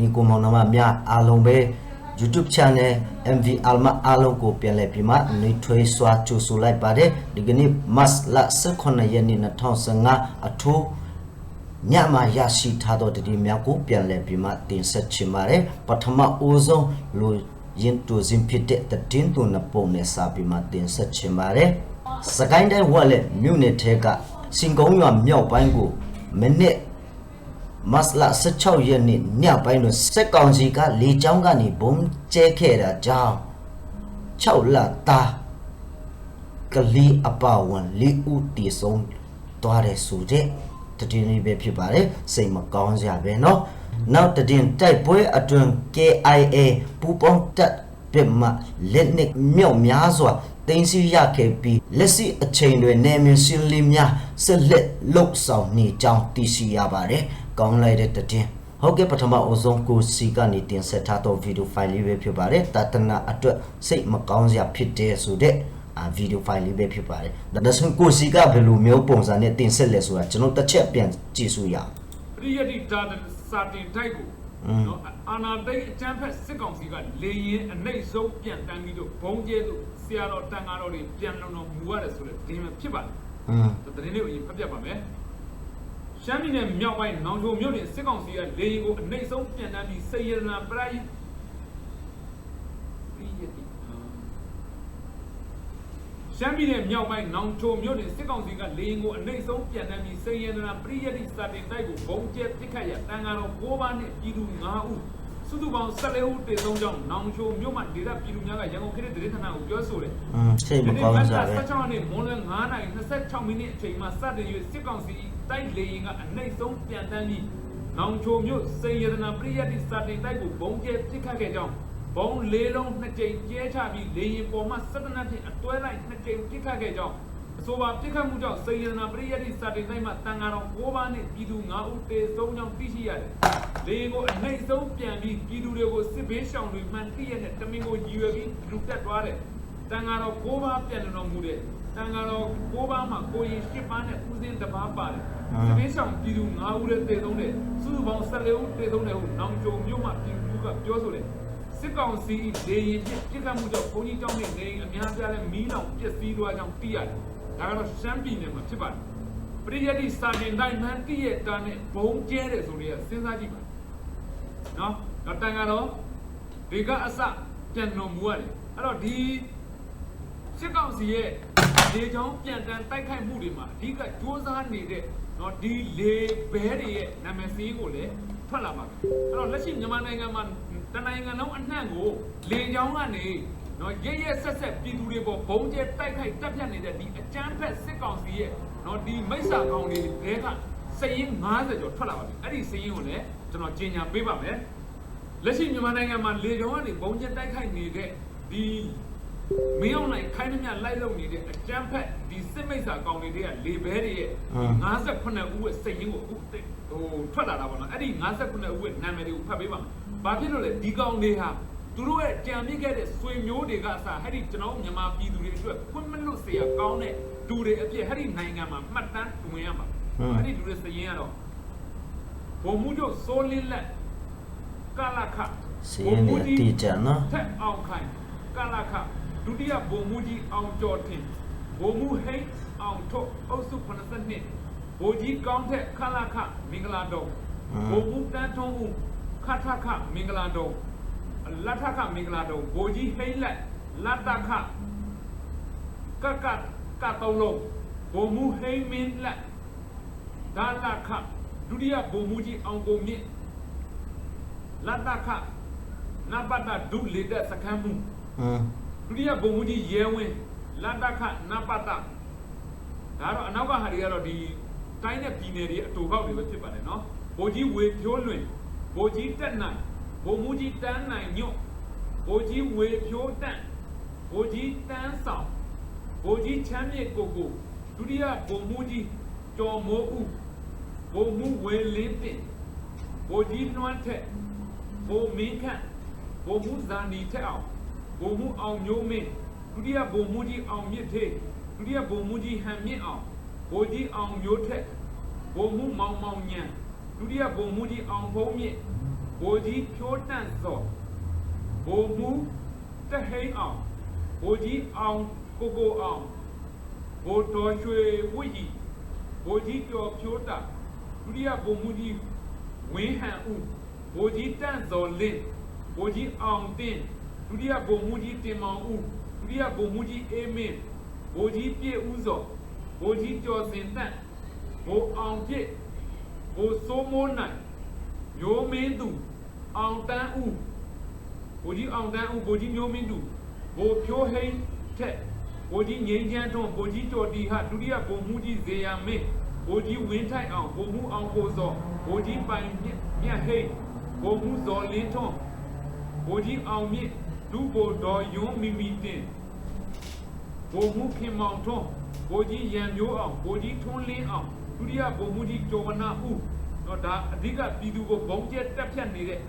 ညီကိုမောင်နှမများအားလုံးပဲ YouTube channel MV Alma အားလုံးကိုပြန်လည်ပြီးမှနှွေးထွေးစွာကြိုဆိုလိုက်ပါတယ်ဒီကနေ့မတ်လ18ရက်နေ့2015အထူးညမှာရရှိထားသောတတိများကိုပြန်လည်ပြီးမှတင်ဆက်ချင်ပါတယ်ပထမဦးဆုံးလူရင်တူစင်ဖြစ်တဲ့တည်င်းသူနပုံနဲ့စာပြီးမှတင်ဆက်ချင်ပါတယ်စကိုင်းတိုင်းဝက်လက်မြို့နယ်ထဲကစင်ကုန်းရွာမြောက်ပိုင်းကိုမိနစ် မတ်လ16ရက်နေ့ညပိုင်းတွင်စက်ကောင်စီကလေကြောင်းကနေဘုံကျဲခဲ့တာကြောင့်6လသားကလေးအပဝန်လေးဦးတည်ဆုံးသွားတယ်ဆိုတဲ့တည်င်းလေးပဲဖြစ်ပါတယ်စိတ်မကောင်းစရာပဲเนาะနောက်တည်င်းတိုက်ပွဲအတွင် KIA ပူပေါင်းတပ်ပြမလက်နက်မြောက်များစွာ တင်းစီရခဲ့ပြီးလက်ရှိအချိန်တွေနေမြစင်းလေးများဆက်လက်လှုပ်ဆောင်နေကြောင်းသိရှိရပါတယ်။ကောင်းလိုက်တဲ့တည်င်းဟုတ်ကဲ့ပထမအဆုံးကိုစီကနေတင်ဆက်ထားသောဗီဒီယိုဖိုင်လေးပဲဖြစ်ပါတယ်။တတနာအတွက်စိတ်မကောင်းစရာဖြစ်တဲ့ဆိုတဲ့အာဗီဒီယိုဖိုင်လေးပဲဖြစ်ပါတယ်။ဒါဆိုကိုစီကဘယ်လိုမျိုးပုံစံနဲ့တင်ဆက်လဲဆိုတာကျွန်တော်တစ်ချက်ပြန်ကြည့်စုရအောင်ပရိယတိဒါတစာတင်တိုက်ကို နော်အာနာတိတ်အချမ်းဖက်စစ်ကောင်စီကလေရင်အနှိမ့်ဆုံးပြန်တန်းပြီးတော့ဘုံကျဲသူဆရာတော်တန်ဃာတော်တွေပြန်လုံတော်မူရတယ်ဆိုတဲ့ဒီမှာဖြစ်ပါတယ်။อืม။ဒီနေ့ကိုအရင်ဖတ်ပြပါမယ်။ရှမ်းပြည်နယ်မြောက်ပိုင်းနောင်ချိုမြို့နယ်စစ်ကောင်စီကလေရင်ကိုအနှိမ့်ဆုံးပြန်တန်းပြီးစေရနာပရိပရိယတိ ရှမ်းပြည်နယ်မြောက်ပိုင်းနောင်ချိုမြို့နယ်စစ်ကောင်စီကလေရင်ကိုအနှိမ့်ဆုံးပြန်တန်းပြီးစေရနာပရိယတိစာတင်တိုက်ကိုဘုံကျဲပစ်ခတ်ရတန်ဃာတော်၉ပါးနဲ့ပြည်သူ၅ဦးစုစုပေါင်း14ဦးတေဆုံးကြောင်းနောင်ချိုမြို့မှာဒေသပြည်သူများကရန်ကုန်ခေတ်ဒေသဌာနကိုပြောဆိုတယ်อืมစိတ်မကောင်းစရာပဲ16ရက်နေ့မွန်းလွဲ9:26မိနစ်အချိန်မှာစတင်၍စစ်ကောင်စီတိုက်လေရင်ကအနှိမ့်ဆုံးပြန်တန်းပြီးနောင်ချိုမြို့စေရနာပရိယတ်တိစတင်တိုက်ကိုဘုံကျဲပစ်ခတ်ခဲ့ကြောင်း ဘုံလေးလုံးနှစ်ကြိမ်ကျဲချပြီးလေရင်ပေါ်မှစက်တနက်ဖြင့်အတွဲလိုက်နှစ်ကြိမ်ပစ်ခတ်ခဲ့ကြောင်းအဆိုပါပစ်ခတ်မှုကြောင့်စေရနာပရိယတ်တိစတင်တိုက်မှာတန်ဃာတော်9ပါးနဲ့ပြည်သူ9ဦးတေဆုံးကြောင်းသိရှိရတယ်။လေရင်ကိုအနှိမ့်ဆုံးပြန်ပြီးပြည်သူတွေကိုစစ်ဘေးရှောင်တွေမှန်တည့်ရတဲ့တမင်ကိုရည်ရွယ်ပြီးလူတက်သွားတယ်။တန်ဃာတော်၉ပါးပြန်လည်တော်မူတဲ့တန်ဃာတော်၉ပါးမှာကိုရင်၈ပါးနဲ့ဦးစင်းတစ်ပါးပါတယ်။သဘေးဆောင်ပြည်သူ၅ဦးနဲ့တည်သုံးတဲ့စုစုပေါင်း14ဦးတည်သုံးတဲ့ဟုနောင်ကြုံမြို့မှာပြည်သူကပြောဆိုတယ်။ စစ်ကောင်စီလေရင်ပြစ်ပြစ်ခတ်မှုကြောင့်ဘုန်းကြီးတောင်းတဲ့နေအများပြားလည်းမီးလောင်ပျက်စီးသွားကြောင်းသိရတယ်။ဒါကတော့ရှမ်းပြည်နယ်မှာဖြစ်ပါတယ်။ပရိယတ်တိစာတင်တိုင်းမှန်တိရဲ့တာနဲ့ဘုံကျဲတယ်ဆိုတော့စဉ်းစားကြည့်ပါ။နော်။တော့တန်ကတော့ဒီကအစပြန်တော်မူရတယ်။အဲ့တော့ဒီစစ်ကောင်စီရဲ့လေကြောင်းပြန်တန်တိုက်ခိုက်မှုတွေမှာအဓိကစ조사နေတဲ့နော်ဒီလေဘဲတွေရဲ့နာမည်စည်းကိုလည်းထွက်လာပါမယ်။အဲ့တော့လက်ရှိမြန်မာနိုင်ငံမှာ တနိုင်ငံလုံးအနှံ့ကိုလေကြောင်းကနေနော်ရရဆက်ဆက်ပြည်သူတွေပေါ်ဘုံကျဲတိုက်ခိုက်တပ်ဖြတ်နေတဲ့ဒီအကြမ်းဖက်စစ်ကောင်စီရဲ့နော်ဒီမိစ္ဆာကောင်တွေတဲကစည်ရင်90ကျော်ထွက်လာပါပြီအဲ့ဒီစည်ရင်ကိုလည်းကျွန်တော်ကြေညာပေးပါမယ်လက်ရှိမြန်မာနိုင်ငံမှာလေကြောင်းကနေဘုံကျဲတိုက်ခိုက်နေတဲ့ဒီမင်းအောင်နိုင်ခိုင်းနှမြလိုက်လုံနေတဲ့အကြမ်းဖက်ဒီစစ်မိတ်ဆာကောင်တွေတွေကလေဘဲတွေရဲ့58ဦးရဲ့စိတ်ရင်းကိုအခုဟိုထွက်လာတာပေါ့နော်အဲ့ဒီ58ဦးရဲ့နာမည်တွေကိုဖတ်ပေးပါမယ် ဘာဖြစ်လို့လဲဒီကောင်တွေဟာသူတို့ရဲ့ကြံပြစ်ခဲ့တဲ့ဆွေမျိုးတွေကအစအဲ့ဒီကျွန်တော်မြန်မာပြည်သူတွေအတွက်ခွင့်မလွတ်စေရကောင်းတဲ့ဒူတွေအပြည့်အဲ့ဒီနိုင်ငံမှာမှတ်တမ်းတွင်ရမှာအဲ့ဒီဒူတွေစရင်ကတော့ဘုံမှုတို့စိုးလင်းလက်ကလခစရင်တွေတီးကြနော်ထက်အောင်ခိုင်ကလခဒုတိယဘုံမှုကြီးအောင်ကျော်ထင်ဘုံမှုဟိတ်အောင်ထုတ်အုပ်စု82ဘိုးကြီးကောင်းထက်ခလခမင်္ဂလာတော်ဘုံမှုတန်းထုံးဦး ခထခမင်္ဂလာတော်လတ်ထခမင်္ဂလာတော်ဘိုလ်ကြီးဟိတ်လက်လတ်တခကကကတောင်းလုံးဘုံမူဟိမင်းလက်ဒါလခဒုတိယဘုံမူကြီးအောင်ကုန်မြင့်လတ်တခနပတ္တဒုလေတဲ့စခန်းမှုอืมဒုတိယဘုံမူကြီးရဲဝင်းလတ္တခနပတ္တဒါတော့အနောက်ကဟာတွေကတော့ဒီတိုင်းနဲ့ပြည်နယ်တွေအတူကောက်တွေပဲဖြစ်ပါတယ်နော်ဘိုလ်ကြီးဝေဖြိုးလွင် ဘိုလ်ကြီးတက်နိုင်ဘုံမူကြီးတန်းနိုင်ညွတ်ဘိုလ်ကြီးဝေဖြိုးတန့်ဘိုလ်ကြီးတန်းဆောင်ဘိုလ်ကြီးချမ်းမြေကိုကိုဒုတိယဘုံမူကြီးကျော်မိုးဦးဘုံမူဝေလင်းပင်ဘိုလ်ကြီးနွမ်းထက်ဘိုလ်မင်းခန့်ဘိုလ်မူဇာနီထက်အောင်ဘုံမှုအောင်မျိုးမင်းဒုတိယဘုံမှုကြီးအောင်မြင့်သေးဒုတိယဘုံမှုကြီးဟန်မြင့်အောင်ဘိုလ်ကြီးအောင်မျိုးထက်ဘုံမှုမောင်မောင်ညံ ဒုတိယဘုံမှုကြီးအောင်ဖုံးမြင့်ဒဗိုလ်ကြီးဖြိုးတန့်စော်ဗိုလ်မှူးတဟိန်းအောင်ဗိုလ်ကြီးအောင်ကိုကိုအောင်ဗိုလ်တော်ရွှေဝိကြီးဗိုလ်ကြီးကျော်ဖြိုးတာဒုတိယဗိုလ်မှူးကြီးဝင်းဟန်ဦးဗိုလ်ကြီးတန့်စော်လင်းဗိုလ်ကြီးအောင်တင်းဒုတိယဗိုလ်မှူးကြီးတင်မောင်ဦးဒုတိယဗိုလ်မှူးကြီးအေးမင်းဗိုလ်ကြီးပြည့်ဦးစောဗိုလ်ကြီးကျော်စင်တန့်ဗိုလ်အောင်ပြည့် ဗိုလ်စိုးမိုးနိုင်မျိုးမင်းသူအောင်တန်းဦးဘိုလ်ကြီးအောင်တန်းဦးဘိုလ်ကြီးမျိုးမင်းသူဘိုလ်ဖြိုးဟိန်းထက်ဘိုလ်ကြီးငိမ့်ချမ်းထွန်းဘိုလ်ကြီးကျော်တီဟဒုတိယဘုံမှုကြီးဇေယျမင်းဘိုလ်ကြီးဝင်းထိုက်အောင်ဘုံမှုအောင်ကိုစောဘိုလ်ကြီးပိုင်မြတ်မြတ်ဟိန်းဘုံမှုဇော်လင်းထွန်းဘိုလ်ကြီးအောင်မြင့်ဒုဘိုလ်တော်ယွန်းမီမီတင်ဘိုလ်မှုခင်မောင်ထွန်းဘိုလ်ကြီးရံမျိုးအောင်ဘိုလ်ကြီးထွန်းလင်းအောင် ဒုတိယဘုံမှုကြီးကျော်ဝနာဦးတော့ဒါအဓိကပြည်သူကိုဘုံကျက်တက်ဖြတ်နေတဲ့